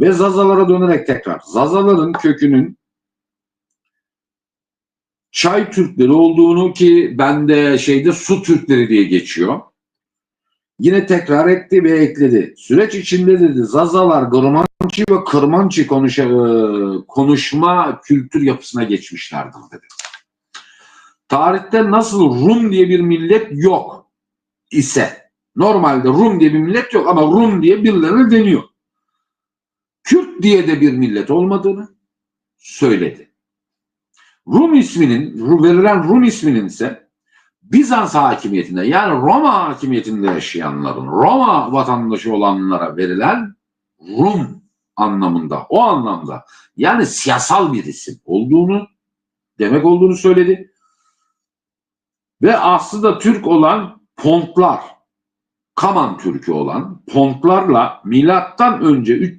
Ve Zazalara dönerek tekrar. Zazaların kökünün Çay Türkleri olduğunu ki bende şeyde su Türkleri diye geçiyor. Yine tekrar etti ve ekledi. Süreç içinde dedi Zazalar Gırmançı ve Kırmançı konuşa, e, konuşma kültür yapısına geçmişlerdir dedi. Tarihte nasıl Rum diye bir millet yok ise normalde Rum diye bir millet yok ama Rum diye birilerine deniyor. Diye de bir millet olmadığını söyledi. Rum isminin, verilen Rum isminin ise Bizans hakimiyetinde yani Roma hakimiyetinde yaşayanların, Roma vatandaşı olanlara verilen Rum anlamında, o anlamda yani siyasal bir isim olduğunu demek olduğunu söyledi. Ve aslında Türk olan Pontlar, Kaman Türk'ü olan Pontlarla milattan önce 300